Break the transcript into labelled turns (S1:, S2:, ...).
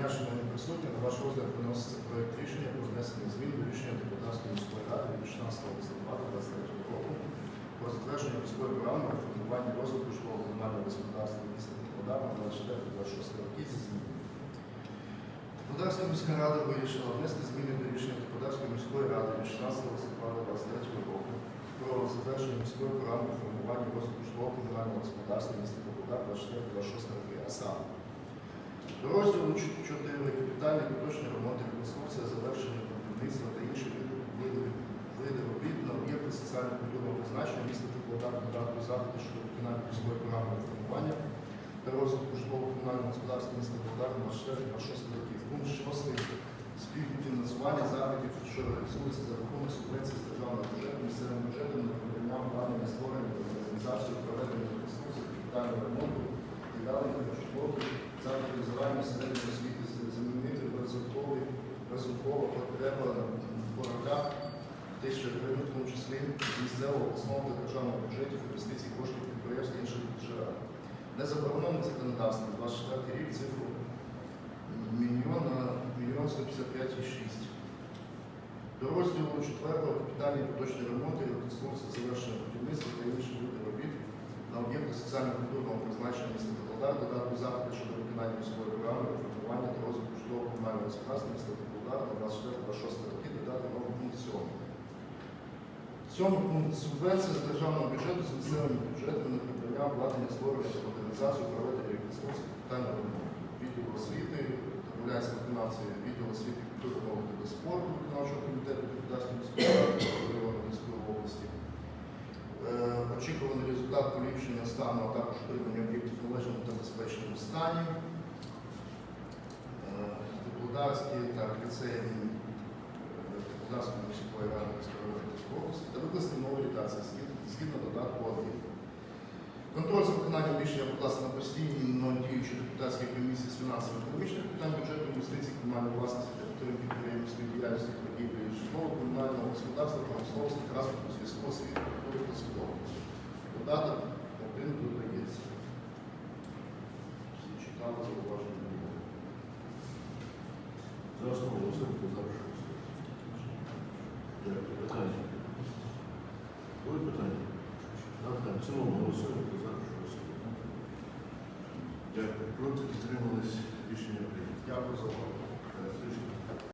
S1: дня, шановні присутні. На ваш розгляд виноситься проект рішення про внесення змін до рішення депутатської міської ради від 16 листопада 2023 року про затвердження міської програми реформування розвитку житлового комунального господарства міста на 24-26 роки зі змінами. Господарська міська рада вирішила внести зміни до рішення Господарської міської ради від 16 листопада 2023 року про затвердження міської програми реформування розвитку житлового комунального господарства міста Теплодар 24-26 роки, а саме до розділу 4 капітальний поточний ремонт і реконструкція, завершення будівництва та види, види робіт на об'єкти соціально-культурного призначення міста Теплодар додатку заходи щодо виконання міської програми реформування та розвитку житлово-комунального господарства міста Теплодар на 4-26 років. Пункт 6 співфінансування заходів, що реалізуються за рахунок субвенцій з державного бюджету, місцевим бюджетом на придбання обладнання, створення та організацію проведення реконструкції, капітального ремонту і далі житлових заходів середньої освіти замінити розвиткова потреба по роках тисяча гривень, в тому числі з місцевого та державного бюджетів інвестицій коштів підприємств та інших джерел. Не заборонено законодавством 24 рік цифру мільйон на мільйон 155,6. До розділу 4 капітальний поточний ремонт і реконструкція завершення будівництва та інші види робіт на об'єкти соціально-культурного Теплодар, додатку заходи щодо виконання міської програми реформування та розвитку житлового комунального господарства міста Теплодар на 24-26 роки додати новий пункт 7. Сьомий пункт субвенція з державного бюджету з місцевими бюджетами на придбання обладнання створення та модернізацію проведення реконструкції капітального ремонту. Відділ освіти, додається виконавці відділ освіти культури молоді та спорту виконавчого комітету депутатської міської ради Рівненської області. Е, Очікуваний результат поліпшення стану, а також в належному та безпечному стані. Е, Теплодарські та ліцеї Теплодарської міської ради міської області та викласти нові редакції згідно- додатку 1. Контроль за виконанням рішення покласти на постійно діючі депутатські комісії з фінансово-економічних питань бюджету, інвестицій, комунальної власності та підтримки підприємницької діяльності, торгівлі, житлового, комунального господарства, промисловості, транспорту, зв'язку, освіти, культури та свідомості. Додаток один додається. Читали, зауваження не.
S2: За основу голосуємо за. Дякую. Питання. Були питання? Так, в цілому голосуємо що. Дякую. Проти підтримались рішення прийнято.
S1: Дякую за увагу.
S2: Е,